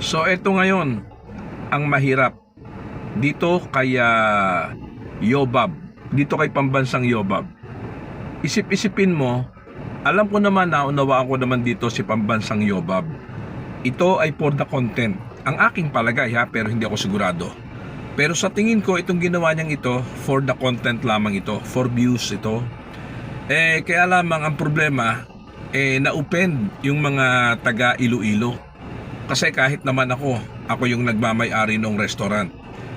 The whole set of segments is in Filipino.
So eto ngayon ang mahirap dito kay ah, Yobab, dito kay pambansang Yobab. Isip-isipin mo, alam ko naman na unawaan ko naman dito si pambansang Yobab. Ito ay for the content. Ang aking palagay ha, pero hindi ako sigurado. Pero sa tingin ko, itong ginawa niyang ito, for the content lamang ito, for views ito. Eh, kaya lamang ang problema, eh, na-open yung mga taga Iloilo. Kasi kahit naman ako, ako yung nagmamay-ari ng restaurant.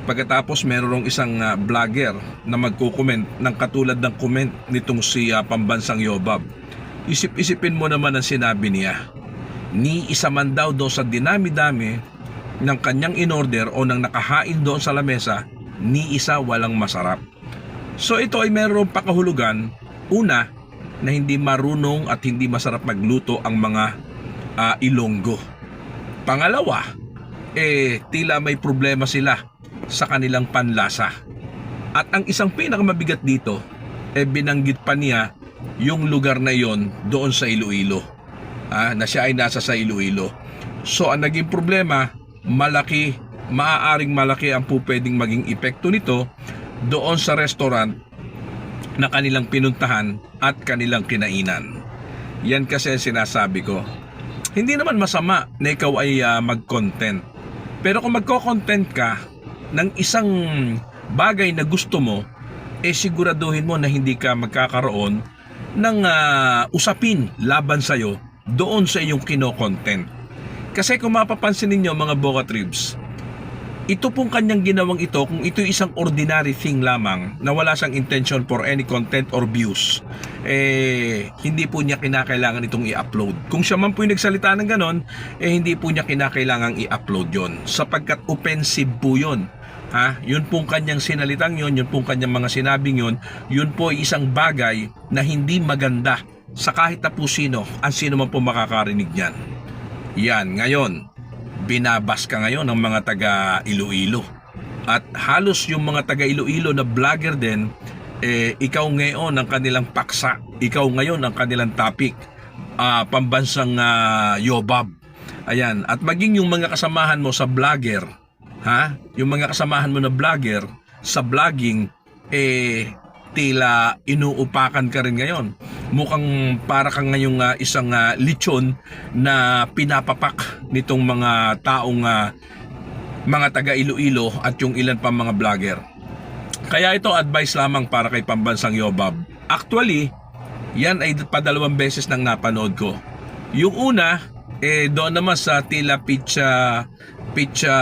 Pagkatapos merong isang ah, vlogger na magko-comment ng katulad ng comment nitong si ah, Pambansang Yobab. Isip-isipin mo naman ang sinabi niya. Ni isa man daw do sa dinami-dami ng kanyang in-order o ng nakahain doon sa lamesa, ni isa walang masarap. So ito ay mayroong pakahulugan. Una, na hindi marunong at hindi masarap magluto ang mga ah, Ilonggo. Pangalawa, eh tila may problema sila sa kanilang panlasa. At ang isang pinakamabigat dito, eh binanggit pa niya yung lugar na yon doon sa Iloilo. Ah, na siya ay nasa sa Iloilo. So ang naging problema, malaki, maaaring malaki ang po pwedeng maging epekto nito doon sa restaurant na kanilang pinuntahan at kanilang kinainan. Yan kasi ang sinasabi ko. Hindi naman masama na ikaw ay ah, mag-content. Pero kung magko-content ka ng isang bagay na gusto mo, eh siguraduhin mo na hindi ka magkakaroon ng ah, usapin laban sa'yo doon sa iyong kino-content. Kasi kung mapapansin ninyo mga Boca Tribs, ito pong kanyang ginawang ito kung ito isang ordinary thing lamang na wala siyang intention for any content or views eh hindi po niya kinakailangan itong i-upload. Kung siya man po yung nagsalita ng ganon eh hindi po niya kinakailangan i-upload yon sapagkat offensive po yon ha? Yun pong kanyang sinalitang yon yun pong kanyang mga sinabing yon yun po ay isang bagay na hindi maganda sa kahit na po sino ang sino man po makakarinig niyan. Yan ngayon binabas ka ngayon ng mga taga Iloilo. At halos yung mga taga Iloilo na vlogger din, eh, ikaw ngayon ang kanilang paksa. Ikaw ngayon ang kanilang topic. Ah, pambansang ah, Yobab. Ayan. At maging yung mga kasamahan mo sa vlogger, ha? Yung mga kasamahan mo na vlogger sa vlogging, eh, tila inuupakan ka rin ngayon. Mukhang para kang ngayong ah, isang ah, lechon na pinapapak nitong mga taong ah, mga taga Iloilo at yung ilan pa mga vlogger. Kaya ito advice lamang para kay Pambansang Yobab. Actually, yan ay padalawang beses nang napanood ko. Yung una, eh doon naman sa tila pizza pizza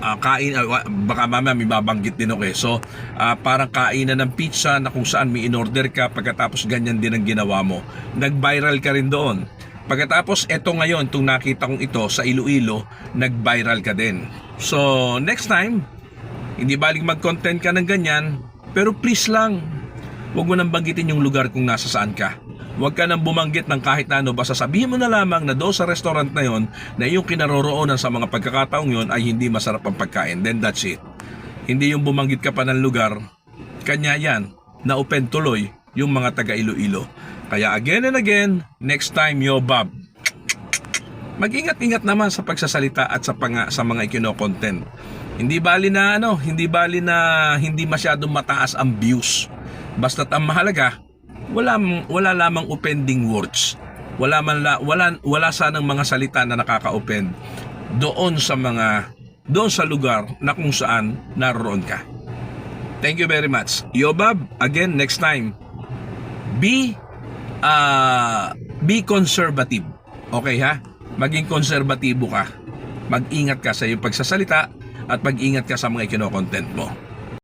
ah, kain ah, wa- baka mamaya may mabanggit din ako eh. So, ah, parang kainan ng pizza na kung saan may in-order ka pagkatapos ganyan din ang ginawa mo. Nag-viral ka rin doon. Pagkatapos eto ngayon, itong nakita kong ito sa Iloilo, nag-viral ka din. So, next time, hindi baling mag-content ka ng ganyan, pero please lang, huwag mo nang banggitin yung lugar kung nasa saan ka. Huwag ka nang bumanggit ng kahit ano, basta sabihin mo na lamang na doon sa restaurant na yon na yung kinaroroonan sa mga pagkakataong yon ay hindi masarap ang pagkain. Then that's it. Hindi yung bumanggit ka pa ng lugar, kanya yan, na open tuloy yung mga taga Iloilo. Kaya again and again, next time yo Bob, mag-ingat-ingat naman sa pagsasalita at sa panga, sa mga ikino-content. Hindi bali na ano, hindi bali na hindi masyadong mataas ang views. Basta't ang mahalaga, wala wala lamang offending words. Wala man la, wala wala sanang mga salita na nakaka-offend doon sa mga doon sa lugar na kung saan naroon ka. Thank you very much. Yo Bob, again next time. Be uh, be conservative. Okay ha? Maging konserbatibo ka. Mag-ingat ka sa iyong pagsasalita at mag-ingat ka sa mga ikino-content mo.